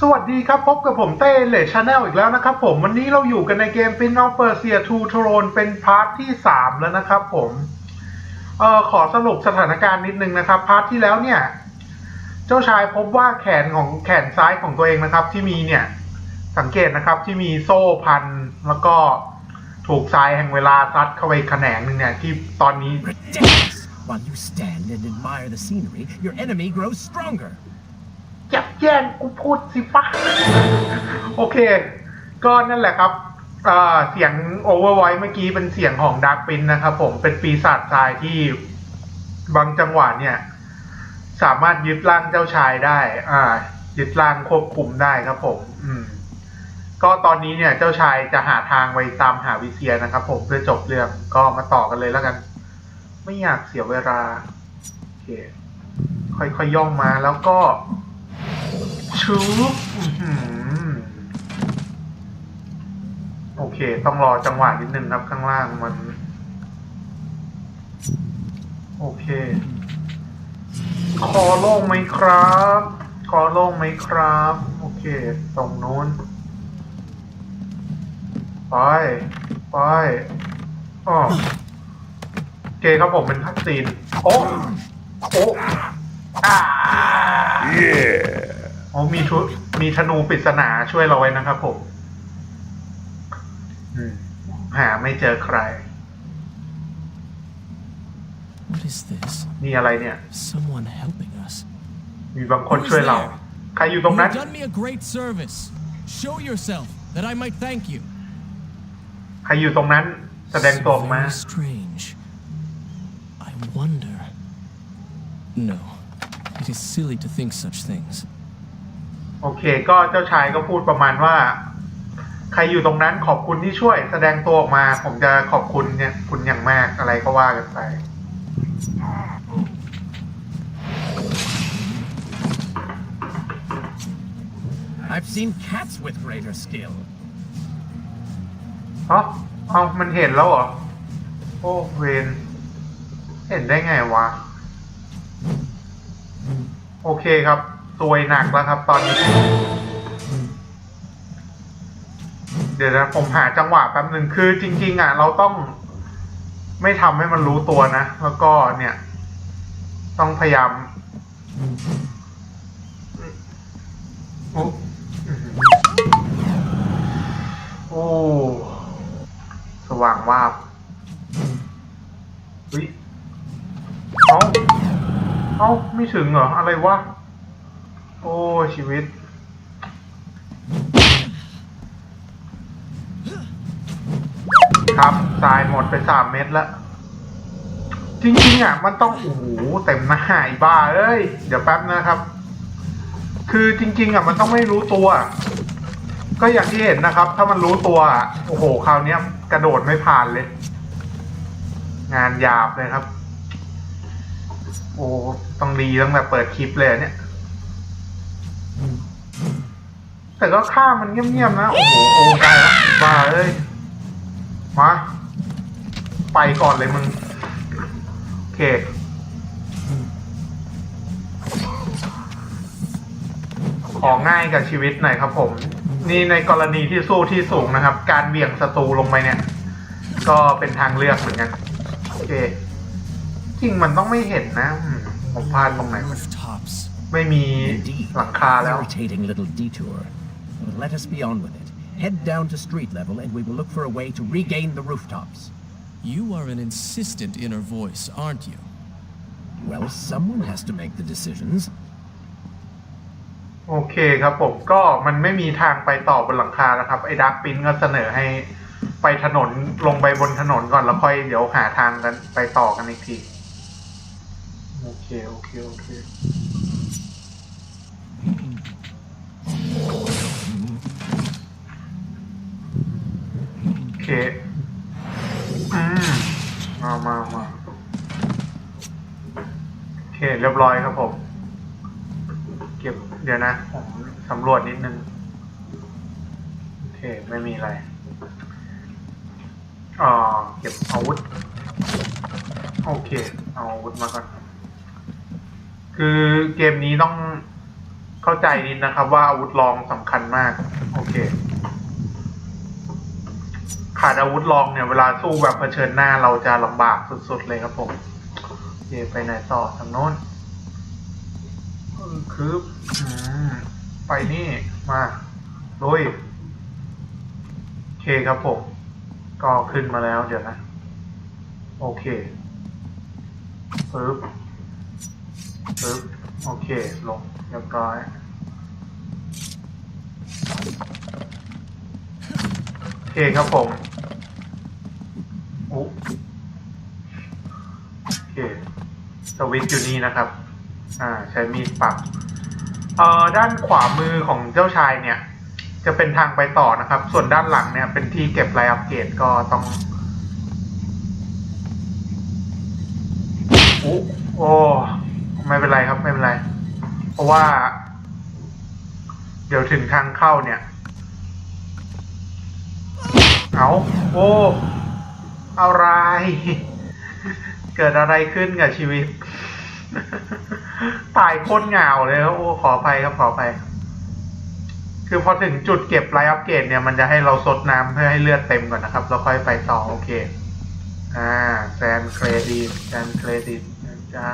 สวัสดีครับ พบกับผมเต้เลชแนลอีกแล้วนะครับผม วันนี้เราอยู่กันในเกม Prince of Persia 2 Throne เป็นพาร์ทที่ 3 แล้วนะครับผมเอ่อขอสรุปสถานการณ์นิดนึงนะครับ พาร์ทที่แล้วเนี่ย เจ้าชายพบว่าแขนของแขนซ้ายของตัวเองนะครับ ที่มีเนี่ย สังเกตนะครับที่มีโซ่พัน แล้วก็ถูกทรายแห่งเวลาซัดเข้าไปแขนงหนึ่งเนี่ย ที่ตอนนี้ While you stand and admire the scenery, your enemy grows stronger. จับแย่งกูพูดสิปะโอเค ก็นั่นแหละครับเสียงโอเวอร์ไวเมื่อกี้เป็นเสียงของดาร์ปินนะครับผมเป็นปีศาจทรายที่บางจังหวะเนี่ย สามารถยึดร่างเจ้าชายได้ อ่า ยึดร่างควบคุมได้ครับผม อืม ก็ตอนนี้เนี่ย เจ้าชายจะหาทางไปตามหาวิเซียนะครับผมเพื่อจบเรื่องก็มาต่อกันเลยแล้วกัน ไม่อยากเสียเวลาโอเคค่อยๆย่องมาแล้วก็ ชุบอื้อหือโอเค ต้องรอจังหวะนิดนึงครับข้างล่างมัน โอเค คอโล่งไหมครับ คอโล่งไหมครับ โอเค ตรงนู้น ไป ไปอ๋อโอเคครับผมเป็นคัตซีน โอ้ โอ้อ่า อ๋อมีชุดมีธนูปริศนาช่วยเราไว้นะครับผมอืมหาไม่เจอใคร What is this? นี่อะไรเนี่ย Someone helping us. มีบางคนช่วยเรา ใครอยู่ตรงนั้น You've done me a great service. Show yourself that I might thank you. ใครอยู่ตรงนั้น แสดงตัวออกมา Very strange. I wonder. No, it is silly to think such things. โอเค ก็เจ้าชายก็พูดประมาณว่า ใครอยู่ตรงนั้นขอบคุณที่ช่วย แสดงตัวออกมา ผมจะขอบคุณเนี่ยคุณอย่างมากอะไรก็ว่ากันไป I've seen cats with greater skill. เอ้าเอามันเห็นแล้วเหรอ โอ้เวนเห็นได้ไงวะ โอเคครับ ซวยหนักแล้วครับ ตอนนี้ เดี๋ยวนะผมหาจังหวะแป๊บหนึ่งคือจริง ๆ อะ เราต้องไม่ทำให้มันรู้ตัวนะ แล้วก็เนี่ย ต้องพยายามโอ้โอ้สว่างวาบเฮ้ย เอ้าเอ้าไม่ถึงเหรอ อะไรวะ โอ้ชีวิต ครับทรายหมดไปสามเม็ดแล้วจริงๆอะมันต้องโอ้โหเต็มหน้าไอ้บ้าเอ้ยเดี๋ยวแป๊บนะครับ คือจริง ๆ อะ มันต้องไม่รู้ตัว ก็อย่างที่เห็นนะครับ ถ้ามันรู้ตัวโอ้โหคราวนี้กระโดดไม่ผ่านเลย งานหยาบเลยครับ โอ้ต้องดีตั้งแต่เปิดคลิปเลยเนี่ย แต่ก็ฆ่ามันเงียบๆนะ โอ้โหโอ้ได้แล้วบ้าเอ้ย มา ไปก่อนเลยมึง โอเค ของง่ายกับชีวิตหน่อยครับผม นี่ในกรณีที่สู้ที่สูงนะครับ การเบี่ยงศัตรูลงไปเนี่ย ก็เป็นทางเลือกเหมือนกัน โอเค จริงมันต้องไม่เห็นนะ ผมพลาดตรงไหนวะ Rooftops. ไม่มี Indeed. หลังคาแล้ว Irritating little detour. But let us be on with it. Head down to street level and we will look for a way to regain the rooftops. You are an insistent inner voice, aren't you? Well, someone has to make the decisions. โอเคครับผมก็มันไม่มีทางไปต่อบนหลังคานะครับ ไอ้ดักปินก็เสนอให้ไปถนนลงไปบนถนนก่อนแล้วค่อยเดี๋ยวหาทางกันไปต่อกันอีกที โอเค โอเค โอเค อเคอืมมามามาโอเค เรียบร้อยครับผม เก็บเดี๋ยวนะ ผมสำรวจนิดนึง โอเค ไม่มีอะไรอ่าเก็บอาวุธ โอเค เอาอาวุธมาก่อน คือเกมนี้ต้องเข้าใจนิดนะครับว่าอาวุธรองสำคัญมาก โอเค ขาดอาวุธรองเนี่ยเวลาสู้แบบเผชิญหน้าเราจะลำบากสุดๆเลยครับผมเคไปไหนต่อทางโน้นคือไปนี่มาลุยโอเคครับผม ก็ขึ้นมาแล้วเดี๋ยวนะ โอเคปึ๊บปึ๊บโอเค ลงเรียบร้อย เคครับผมอุ๊โอเคสวิตช์อยู่นี่นะครับ อ่า ใช้มีดปักเอ่อด้านขวามือของเจ้าชายเนี่ย จะเป็นทางไปต่อนะครับ ส่วนด้านหลังเนี่ยเป็นที่เก็บรายอัปเกรดก็ต้องโอ้โอ้ไม่เป็นไรครับไม่เป็นไร เพราะว่า เดี๋ยวถึงทางเข้าเนี่ย เอาโอ้อะไร เกิดอะไรขึ้นกับชีวิต ตายโคตรเหงาเลยครับโอ้ขออภัยครับขออภัยคือพอถึงจุดเก็บไลฟ์อัปเกรดเนี่ยมันจะให้เราซดน้ำเพื่อให้เลือดเต็มก่อนนะครับแล้วค่อยไปต่อโอเค อ่าแซนเครดิตแซนเครดิตนะจ๊ะ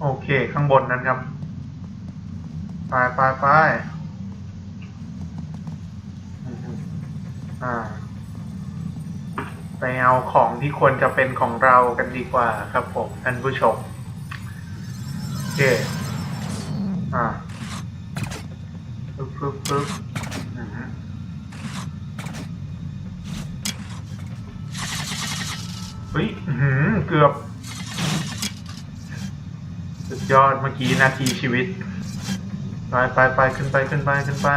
โอเค ข้างบนนั้นครับ ไปไปไปอืม อ่า ไปเอาของที่ควรจะเป็นของเรากันดีกว่าครับผมท่านผู้ชมโอเคอ่าปึ๊บปึ๊บปึ๊บอืมเฮ้ยเกือบ สุดยอดเมื่อกี้นาทีชีวิต ไปไปไปขึ้นไปขึ้นไปขึ้นไป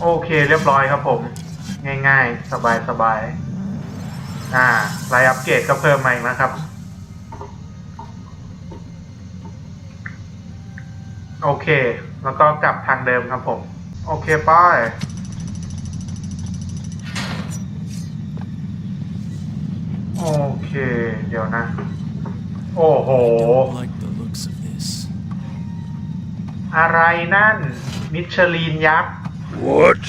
โอเคเรียบร้อยครับผม ง่ายๆ สบายสบายอ่าไลน์อัปเกรดก็เพิ่มมาอีกนะครับ โอเค แล้วก็กลับทางเดิมครับผม โอเคไป้ายโอเค เดี๋ยวนะ โอ้โห Don't like the looks of this. อะไรนั่น มิชลีนยักษ์ What?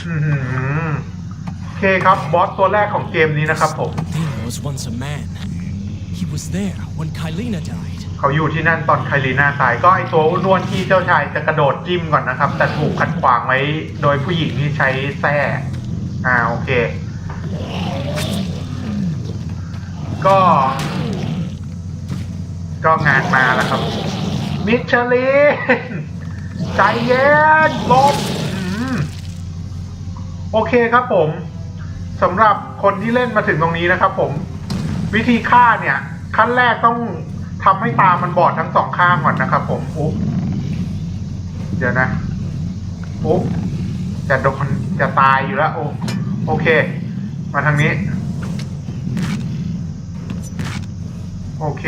อื้อหือโอเคครับ บอสตัวแรกของเกมนี้นะครับผม Thing was once a man. He was there when Kylina died. เขาอยู่ที่นั่นตอนไคลีนาตายก็ไอตัวอ้วนๆที่เจ้าชายจะกระโดดจิ้มก่อนนะครับ แต่ถูกขัดขวางไว้โดยผู้หญิงที่ใช้แส้อ่าโอเค ก็ ก็งานมาแล้วครับ มิชลิน ใจเย็นลบอืมโอเคครับผม สำหรับคนที่เล่นมาถึงตรงนี้นะครับ ผม วิธีฆ่าเนี่ย ขั้นแรกต้องทำให้ตามันบอดทั้งสองข้างก่อนนะครับ ผมอุ๊บเดี๋ยวนะอุ๊บจะโดนจะตายอยู่แล้วโอโอเค มาทางนี้ โอเค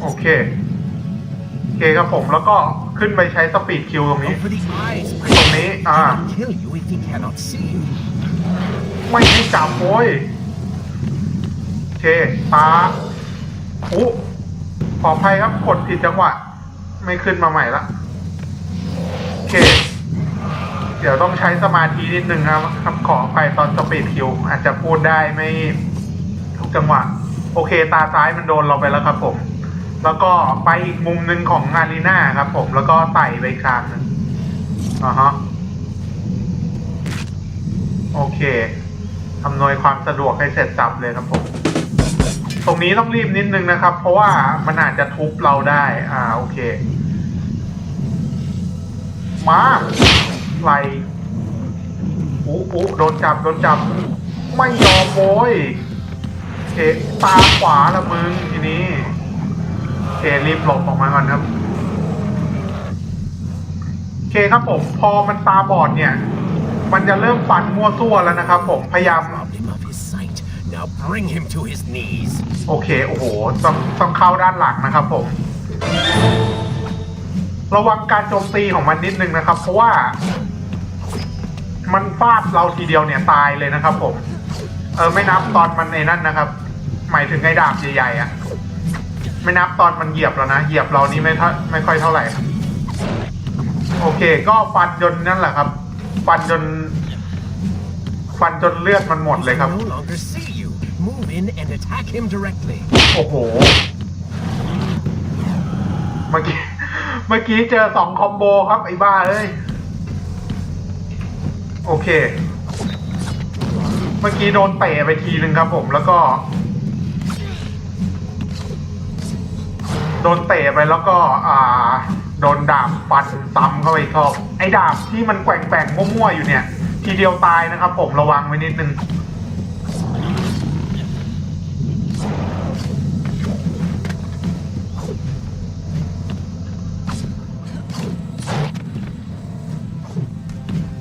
โอเค โอเคครับผมแล้วก็ ขึ้นไปใช้สปีดคิวตรงนี้ ตรงนี้ อ่า ไม่ให้จับโว้ยเคตาอู้ขออภัยครับกดผิดจังหวะ ไม่ขึ้นมาใหม่ละโอเค เดี๋ยวต้องใช้สมาธินิดนึงครับครับขออภัยตอนสปีดคิว อาจจะพูดได้ไม่ทุกจังหวะ โอเค ตาซ้ายมันโดนเราไปแล้วครับผม แล้วก็ไปอีกมุมหนึ่งของอารีนาครับผมแล้วก็ไต่ไปอีกทางหนึงอ่าฮะโอเคอำนวยความสะดวกให้เสร็จสับเลยครับผม ตรงนี้ต้องรีบนิดนึงนะครับ เพราะว่ามันอาจจะทุบเราได้ อ่า โอเค มาไหลอู้อู้โดนจับ โดนจับ ไม่ยอมโวยโอเคตาขวาละมึงทีนี้ เครีบหลบออกมาก่อนครับ โอเคครับผม พอมันตาบอดเนี่ย มันจะเริ่มฟันมั่วซั่วแล้วนะครับผม พยายาม Robbed him of his sight. Now bring him to his knees. โอเค โอ้โห ต้องต้องเข้าด้านหลังนะครับผม ระวังการโจมตีของมันนิดนึงนะครับ เพราะว่า มันฟาดเราทีเดียวเนี่ยตายเลยนะครับผม เออ ไม่นับตอนมันในนั่นนะครับ หมายถึงไอ้ดาบใหญ่ๆอะ ไม่นับตอนมันเหยียบแล้วนะ เหยียบเรานี่ไม่เท่าไม่ค่อยเท่าไหร่โอเค ก็ฟันจนนั่นแหละครับ ฟันจน ฟันจนเลือดมันหมดเลยครับ no longer see you. Move in and attack him directly. โอ้โห เมื่อกี้ เมื่อกี้เจอสองคอมโบครับ ไอ้บ้าเอ้ยโอเค เมื่อกี้โดนเตะไปทีนึงครับผมแล้วก็ โดนเตะไปแล้วก็อ่าโดนดาบฟันซ้ำเข้าไปอีกรอบไอ้ดาบที่มันแกว่งแกว่งๆมั่วๆอยู่เนี่ย ทีเดียวตายนะครับ ผมระวังไว้นิดนึง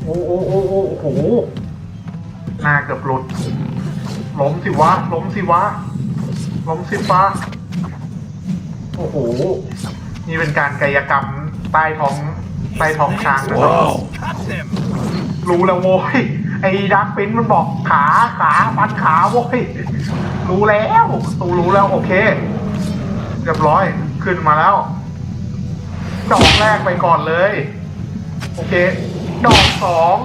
โอ้โอ้โอ้โอ้โอ้โหหน้าเกือบหลุด ล้มสิวะ ล้มสิวะ ล้มสิฟ้า โอ้โห นี่เป็นการกายกรรมใต้ท้องใต้ท้องช้างนะครับ Cut them. รู้แล้วโว้ย ไอ้ดักปิ้นมันบอกขาขาฟันขาโว้ย รู้แล้วตูรู้แล้วโอเค เรียบร้อยขึ้นมาแล้ว ดอกแรกไปก่อนเลย โอเค ดอกสอง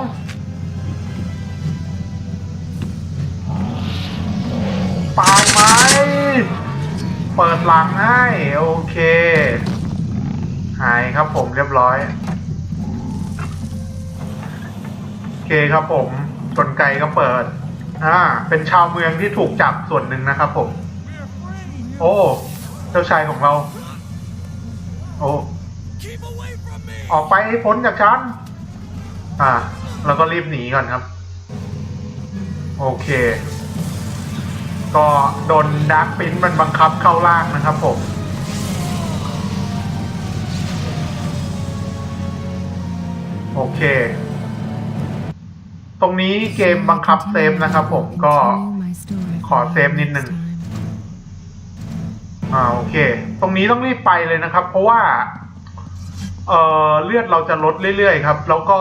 ตายไหม เปิดหลังให้ โอเค หายครับผมเรียบร้อย โอเคครับผมกลไกก็เปิด อ่า เป็นชาวเมืองที่ถูกจับส่วนหนึ่งนะครับผม โอ้ เจ้าชายของเรา โอ้ ออกไปให้พ้นจากฉัน อ่า แล้วก็รีบหนีก่อนครับ โอเค ก็โดนดาร์กปินมันบังคับเข้าล่างนะครับผมโอเค ตรงนี้เกมบังคับเซฟนะครับผมก็ขอเซฟนิดนึงอ่าโอเค ตรงนี้ต้องรีบไปเลยนะครับ เพราะว่า เอ่อเลือดเราจะลดเรื่อยๆครับ แล้วก็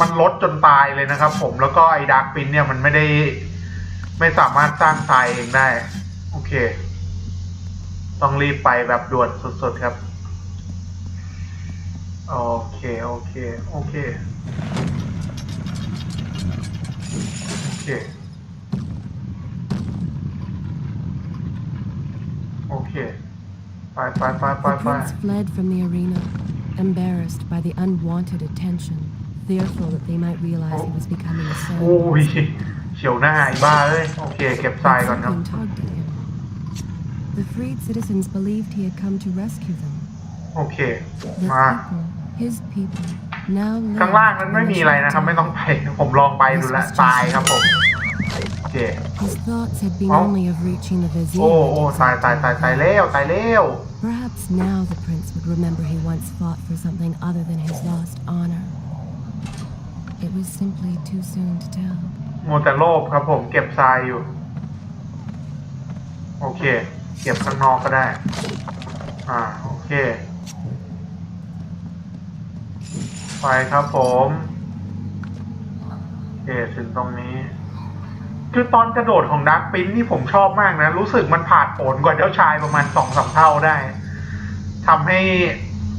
มันลดจนตายเลยนะครับผมแล้วก็ไอ้ดาร์กปินเนี่ยมันไม่ได้ ไม่สามารถสร้างทรายเองได้ โอเค ต้องรีบไปแบบด่วนสุดๆครับ โอเค โอเค โอเค โอเค โอเค ไปไปไปไป The prince fled from the arena, embarrassed by the unwanted attention, fearful that they might realize he was becoming a โอ้ย servant. เฉียวหน้าไอ้บ้าเอ้ย โอเค เก็บทราย But ก่อนครับ something tugged at him. The freed citizens believed he had come to rescue them. โอเค The มา people, his people, now ข้างล่างนั้นไม่มีอะไรนะครับ ไม่ต้องไป ผมลองไปดูแลวตายครับผม โอเค His thoughts had been Oh. only of reaching the โอ้ vizier. โอ้ตายตายตายตายแล้วตายแล้ว Perhaps now the prince would remember he once fought for something other than his lost honor. It was simply too soon to tell. โมวแต่โลภครับผมเก็บทรายอยู่ โอเค เก็บข้างนอกก็ได้ อ่า โอเค ไปครับผมโอเคถึงตรงนี้ คือตอนกระโดดของดักปิ้นนี่ผมชอบมากนะ รู้สึกมันผ่านผลกว่าเจ้าชายประมาณสองสามเท่าได้ทำให้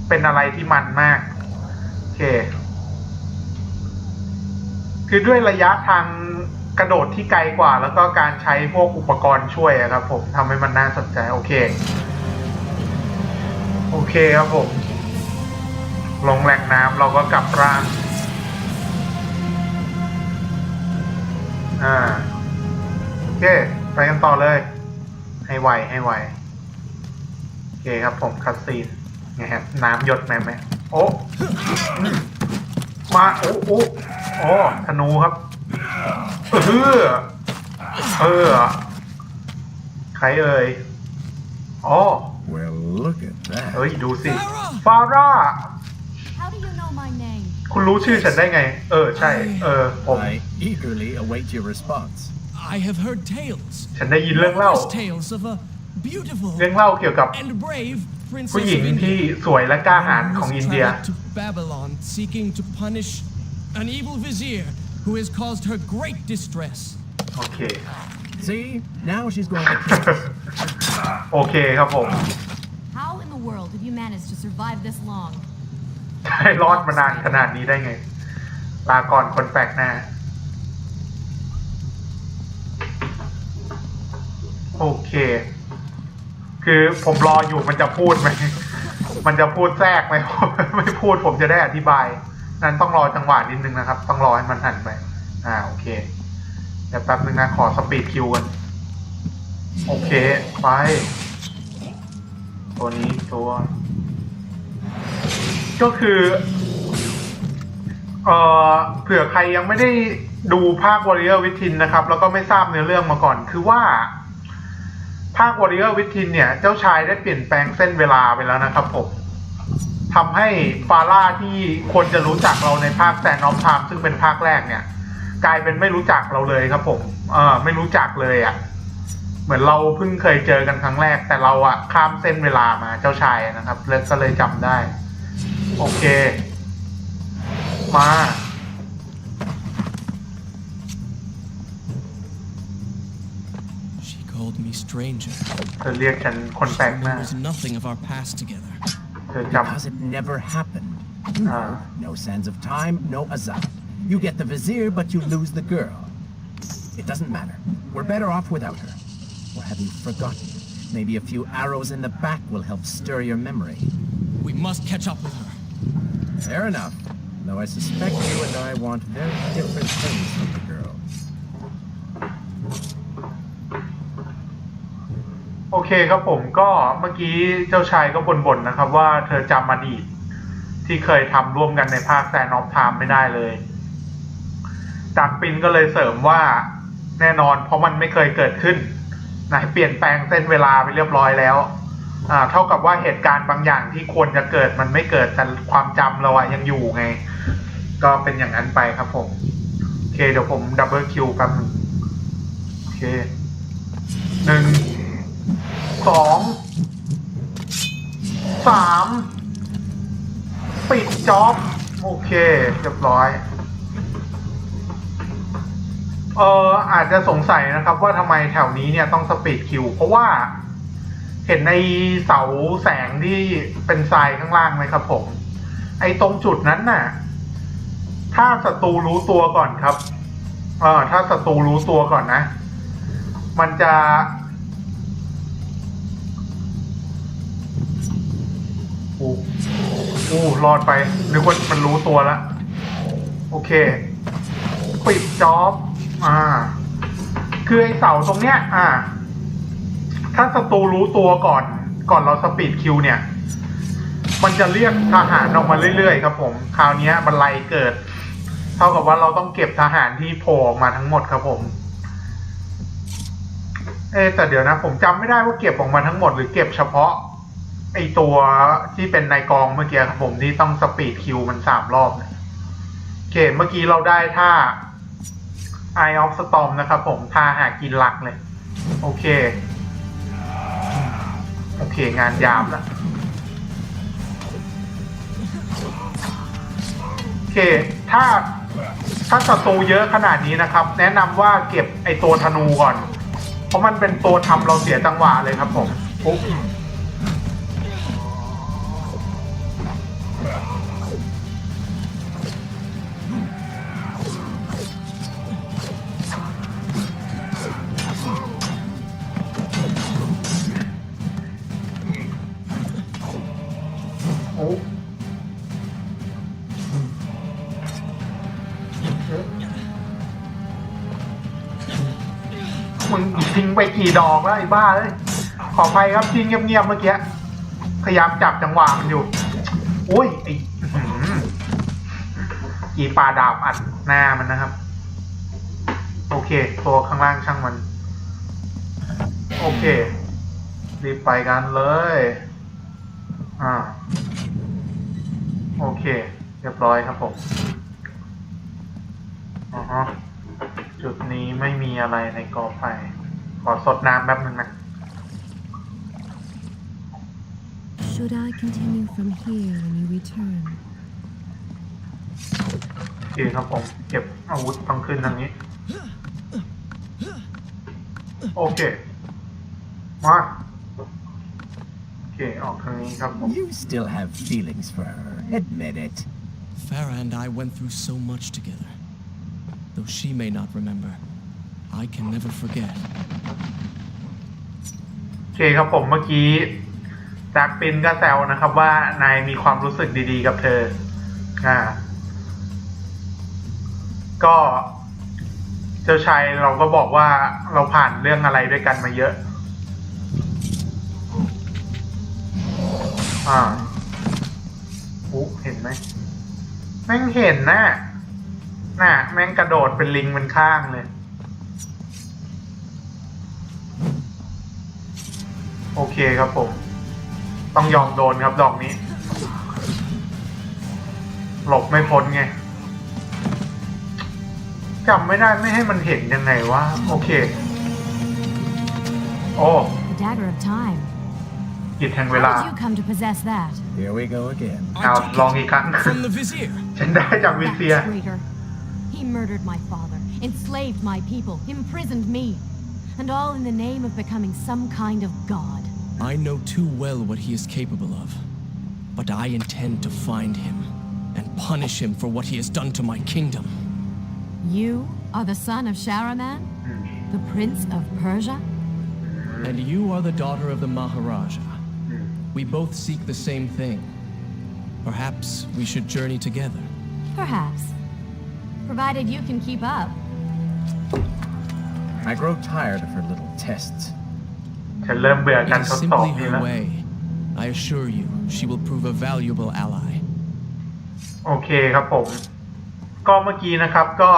เป็นอะไรที่มันมาก โอเค คือด้วยระยะทางกระโดดที่ไกลกว่า แล้วก็การใช้พวกอุปกรณ์ช่วยอะครับผมทำให้มันน่าสนใจโอเค โอเคครับผม ลงแหล่งน้ำเราก็กลับร่าง อ่า โอเค ไปกันต่อเลย ให้ไวให้ไว โอเคครับผมคัดซีนไงครับน้ำหยดแม่แม่โอ้อืมมาโอ้โอ้ โอ้ธนูครับ เออ เออ ใครเอ่ยอ๋อ Well, look at เฮ้ย that. ดูสิ ฟาร่า How do you know my name? คุณรู้ชื่อฉันได้ไง เออ ใช่ เออ ผม I eagerly await your response. I have heard tales. ฉันได้ยินเรื่องเล่า numerous tales of a beautiful เรื่องเล่าเกี่ยวกับ and brave ผู้ princess หญิง of ที่ India สวยและกล้าหาญ who ของ has อินเดีย traveled to Babylon seeking to punish an evil vizier who has caused her great distress. โอเค See? Now she's going to kill us. โอเคครับผม How in the world did you manage to survive this long? ได้รอดมานานขนาดนี้ได้ไง ลาก่อนคนแปลกหน้า โอเค คือผมรออยู่มันจะพูดไหม มันจะพูดแทรกไหม ไม่พูดผมจะได้อธิบาย นั้นต้องรอจังหวะนิดนึงนะครับ ต้องรอให้มันหันไป อ่าโอเค เดี๋ยวแป๊บนึงนะขอสปีดคิวกัน โอเค ไป ตัวนี้ตัว ก็คือเอ่อเผื่อใครยังไม่ได้ดูภาค Warrior Within นนะครับ แล้วก็ไม่ทราบเนื้อเรื่องมาก่อน คือว่า ภาค Warrior Within เนี่ย เจ้าชายได้เปลี่ยนแปลงเส้นเวลาไปแล้วนะครับผม ทำให้ฟาร่าที่คนจะรู้จักเราในภาคแซนออฟไทม์ซึ่งเป็นภาคแรกเนี่ย กลายเป็นไม่รู้จักเราเลยครับผมเออไม่รู้จักเลยอะ่ะ เหมือนเราเพิ่งเคยเจอกันครั้งแรก แต่เราอะ่ะข้ามเส้นเวลามาเจ้าชายนะครับแล้วก็เลยจำได้ โอเค มา She called me stranger. เธอเรียกฉันคนแปลกหน้า There was nothing of our past together. Because it never happened. No, no sands of time, no Azad. You get the Vizier, but you lose the girl. It doesn't matter. We're better off without her. Or have you forgotten? Maybe a few arrows in the back will help stir your memory. We must catch up with her. Fair enough. Though I suspect you and I want very different things อเคครับผมก็เมื่อกี้เจ้าชายก็บ่นๆนะครับ ว่าเธอจำอดีตที่เคยทำร่วมกันในภาคแซนอฟไทม์ไม่ได้เลยดักปินก็เลยเสริมว่าแน่นอนเพราะมันไม่เคยเกิดขึ้นนะเปลี่ยนแปลงเส้นเวลาไปเรียบร้อยแล้วอ่าเท่ากับว่าเหตุการณ์บางอย่างที่ควรจะเกิดมันไม่เกิดแต่ความจำเราอะยังอยู่ไง ก็เป็นอย่างนั้นไปครับผมโอเคเดี๋ยวผมดับเบิลคิวแป๊บนึงโอเคหนึ่ง สองสามปิดจ็อบโอเคเรียบร้อยเอออาจจะสงสัยนะครับว่าทำไมแถวนี้เนี่ยต้องสปีดคิว เพราะว่าเห็นในเสาแสงที่เป็นทรายข้างล่างไหมครับผม ไอ้ตรงจุดนั้นน่ะ ถ้าศัตรูรู้ตัวก่อนครับ เออถ้าศัตรูรู้ตัวก่อนนะ มันจะ อ้โอ้รอดไป นึกว่ามันรู้ตัวแล้วโอเค ปิดจ็อบ อ่า คือไอเสาตรงเนี้ย อ่า ถ้าศัตรูรู้ตัวก่อน ก่อนเราสปีดคิวเนี่ย มันจะเรียกทหารออกมาเรื่อยๆครับผม คราวนี้บันไลเกิด เท่ากับว่าเราต้องเก็บทหารที่โผล่ออกมาทั้งหมดครับผม เอะแต่เดี๋ยวนะ ผมจำไม่ได้ว่าเก็บออกมาทั้งหมดหรือเก็บเฉพาะ ไอตัวที่เป็นในกองเมื่อกี้ครับผมที่ต้องสปีดคิวมันสามรอบเนี่ยโอเคเมื่อกี้เราได้ท่า Eye of Storm นะครับผมท่าหากินหลักเลย โอเค โอเคงานยามแล้วโอเค ถ้าถ้าศัตรูเยอะขนาดนี้นะครับ แนะนำว่าเก็บไอตัวธนูก่อน เพราะมันเป็นตัวทำเราเสียจังหวะเลยครับผมปุ๊บ ไปกี่ดอกแล้วไอ้บ้าเลยขออภัยครับทิ้งเงียบๆเมื่อกี้พยายามจับจังหวะมันอยู่โอ้ยไอ้อีปลาดาบอัดหน้ามันนะครับ โอเคตัวข้างล่างช่างมัน โอเค รีบไปกันเลย อ่า โอเค เรียบร้อยครับผมอ๋อฮะจุดนี้ไม่มีอะไรในกอไฟ ขอสดน้ำแป๊บนึงนะ Should I continue from here when you return? โอเคครับผม เก็บอาวุธต้องขึ้นทางนี้ โอเค มา โอเค ออกทางนี้ครับผม You still have feelings for her. Admit it. Farah and I went through so much together. Though she may not remember, I can never forget. โอเคครับผมเมื่อกี้ดักปินก็แซวนะครับว่านายมีความรู้สึกดีๆกับเธอ อ่า ก็เจ้าชายเราก็บอกว่าเราผ่านเรื่องอะไรด้วยกันมาเยอะ อ่าอุ๊เห็นไหม แม่งเห็นนะน่ะ แม่งกระโดดเป็นลิงเป็นข้างเลย โอเคครับผม ต้องยอมโดนครับดอกนี้ หลบไม่พ้นไงจำไม่ได้ไม่ให้มันเห็นยังไงวะโอเค โอ้ The dagger of time. กิจแห่งเว How ลา did you come to possess that? Here we go again. Now, I took long it he can't. from the vizier. ฉันได้จากวิเซีย That traitor. He murdered my father, enslaved my people, imprisoned me. And all in the name of becoming some kind of god. I know too well what he is capable of. But I intend to find him and punish him for what he has done to my kingdom. You are the son of Shahraman? The prince of Persia? And you are the daughter of the Maharaja. We both seek the same thing. Perhaps we should journey together. Perhaps. Provided you can keep up. I grow tired of her little tests. ฉันเริ่มเบื่อ It การ is ทดสอบ simply นี้ her แล้ว way. I assure you, she will prove a valuable ally. โอเคครับผม ก็เมื่อกี้นะครับก็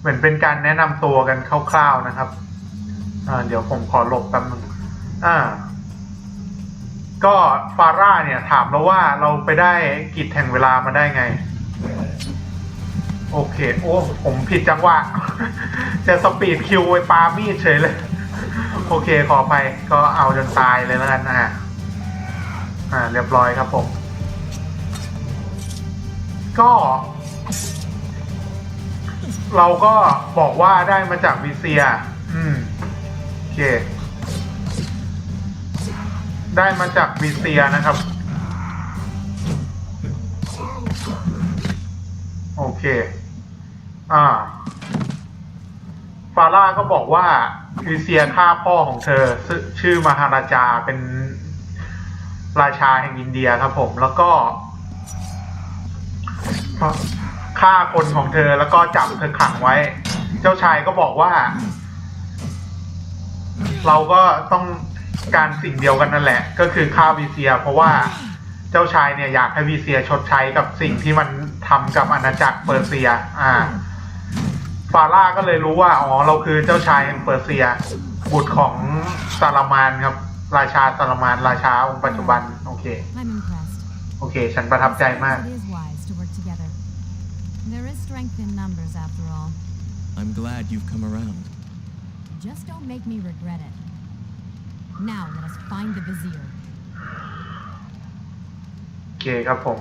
เหมือนเป็นการแนะนำตัวกันคร่าวๆนะครับอ่าเดี๋ยวผมขอหลบแป๊บนึงอ่า ก็ฟาร่าเนี่ยถามเราว่าเราไปได้กิจแห่งเวลามาได้ไง โอเค โอ้ ผมผิดจังหวะ จะสปีดคิวไปปามีดเฉยเลย โอเคขออภัยก็เอาจนตายเลยแล้วกันอ่าอ่า เรียบร้อยครับผม ก็ เราก็บอกว่าได้มาจากวิเซีย อืม โอเค ได้มาจากวิเซียนะครับ โอเค อ่า ฟาร่าก็บอกว่าวิเซียฆ่าพ่อของเธอชื่อมหาราชาเป็นราชาแห่งอินเดียครับผม แล้วก็ฆ่าคนของเธอแล้วก็จับเธอขังไว้ เจ้าชายก็บอกว่า เราก็ต้องการสิ่งเดียวกันนั่นแหละ ก็คือฆ่าวีเซีย เพราะว่าเจ้าชายเนี่ยอยากให้วีเซียชดใช้กับสิ่งที่มันทำกับอาณาจักรเปอร์เซีย อ่า ฟาร่าก็เลยรู้ว่า อ๋อ เราคือเจ้าชายแห่งเปอร์เซีย บุตรของซาลามานครับ ราชาซาลามาน ราชาองค์ปัจจุบัน โอเค I'm impressed. โอเค ฉันประทับใจมาก It is wise to work together. There is strength in numbers, after all. I'm glad you've come around. Just don't make me regret it. Now let us find the vizier. โอเคครับผม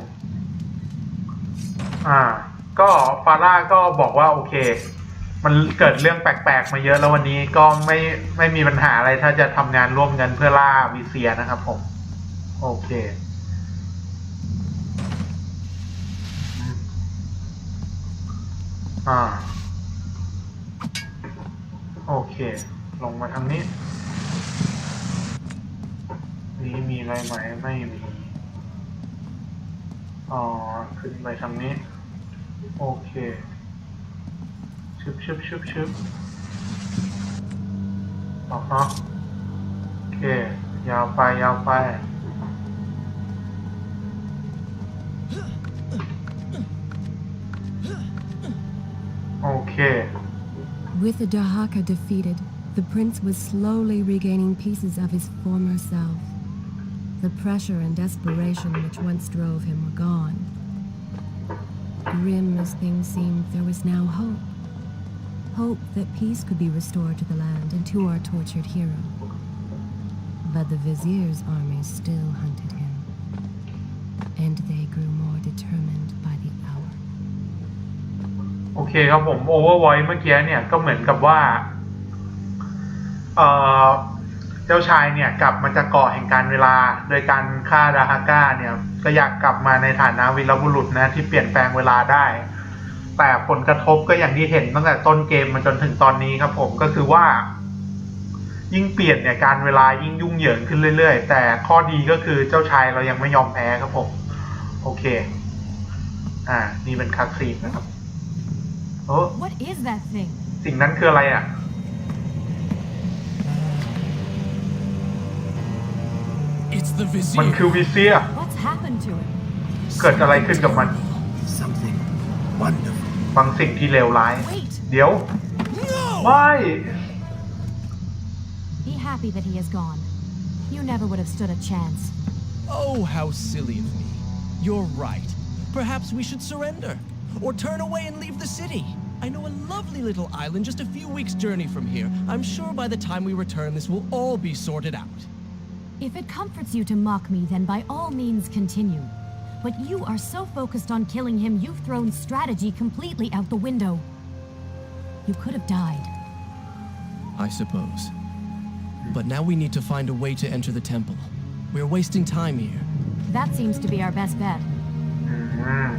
อ่า ก็ฟาร่าก็บอกว่าโอเค มันเกิดเรื่องแปลกๆ มาเยอะแล้ววันนี้ก็ไม่ไม่มีปัญหาอะไรถ้าจะทำงานร่วมกันเพื่อล่าวิเซียนะครับผม โอเคอ่าโอเค ลงมาทางนี้ นี้มีอะไรไหมไม่มีอ๋อขึ้นไปทางนี้ โอเค ชึบชึบชึบชึบออกเนาะโอเค ยาวไป ยาวไป โอเค With the Dahaka defeated, the prince was slowly regaining pieces of his former self. The pressure and desperation which once drove him were gone. Grim as things seemed, there was now hope. Hope that peace could be restored to the land and to our tortured hero. But the vizier's army still hunted him, and they grew more determined by the hour. โอเคครับผมโอเวอร์ไวเมื่อกี้เนี่ยก็เหมือนกับว่าเอ่อเจ้าชายเนี่ยกลับมาจากเกาะแห่งการเวลา โดยการฆ่าดาฮาก้าเนี่ยก็อยากกลับมาในฐานะวีรบุรุษนะที่เปลี่ยนแปลงเวลาได้ แต่ผลกระทบก็อย่างที่เห็นตั้งแต่ต้นเกมมาจนถึงตอนนี้ครับผมก็คือว่า ยิ่งเปลี่ยนเนี่ยการเวลายิ่งยุ่งเหยิงขึ้นเรื่อยๆ แต่ข้อดีก็คือเจ้าชายเรายังไม่ยอมแพ้ครับผม โอเค อ่า นี่เป็นคัสซีนนะครับโอ้ What is that thing? สิ่งนั้นคืออะไรอะ It's the มัน vizier. คือวิเซีย What's happened to it? เกิดอะไรขึ้นกับมัน Something wonderful. บางสิ่งที่เลวร้าย Wait! เดี๋ยว No! ไม่ Be happy that he is gone. You never would have stood a chance. Oh, how silly of me. You're right. Perhaps we should surrender. Or turn away and leave the city. I know a lovely little island just a few weeks' journey from here. I'm sure by the time we return, this will all be sorted out. If it comforts you to mock me, then by all means continue. But you are so focused on killing him, you've thrown strategy completely out the window. You could have died. I suppose. But now we need to find a way to enter the temple. We're wasting time here. That seems to be our best bet. อืม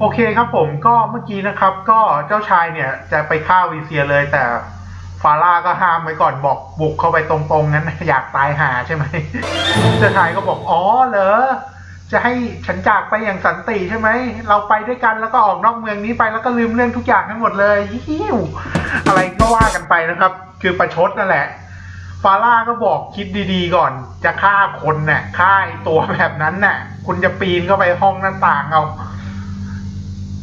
โอเคครับผมก็เมื่อกี้นะครับ ก็เจ้าชายเนี่ย จะไปฆ่าวีเซียเลย แต่ ฟาร่าก็ห้ามไว้ก่อนบอกบุกเข้าไปตรงๆงั้นอยากตายหาใช่ไหมเจ้าชายก็บอกอ๋อเหรอจะให้ฉันจากไปอย่างสันติใช่ไหม เราไปด้วยกันแล้วก็ออกนอกเมืองนี้ไปแล้วก็ลืมเรื่องทุกอย่างทั้งหมดเลยฮิวอะไรก็ว่ากันไปนะครับ คือประชดนั่นแหละ ฟาร่าก็บอกคิดดีๆก่อน จะฆ่าคนน่ะฆ่าไอ้ตัวแบบนั้นน่ะ คุณจะปีนเข้าไปห้องหน้าต่างเอา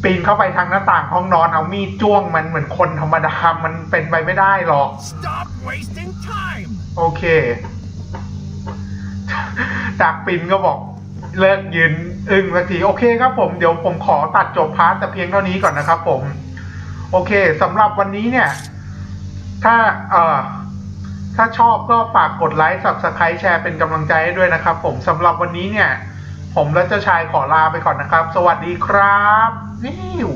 ปีนเข้าไปทางหน้าต่างห้องนอนเอามีดจ้วงมันเหมือนคนธรรมดา มันเป็นไปไม่ได้หรอก Stop wasting time! โอเค จากปินก็บอกเลิกยืนอึ้งสักทีโอเคครับผมเดี๋ยวผมขอตัดจบพาร์ทแต่เพียงเท่านี้ก่อนนะครับผม โอเคสำหรับวันนี้เนี่ย ถ้าเอ่อถ้าชอบก็ฝากกดไลค์ subscribe แชร์เป็นกำลังใจให้ด้วยนะครับผมสำหรับวันนี้เนี่ย ผมและเจ้าชายขอลาไปก่อนนะครับ สวัสดีครับวิว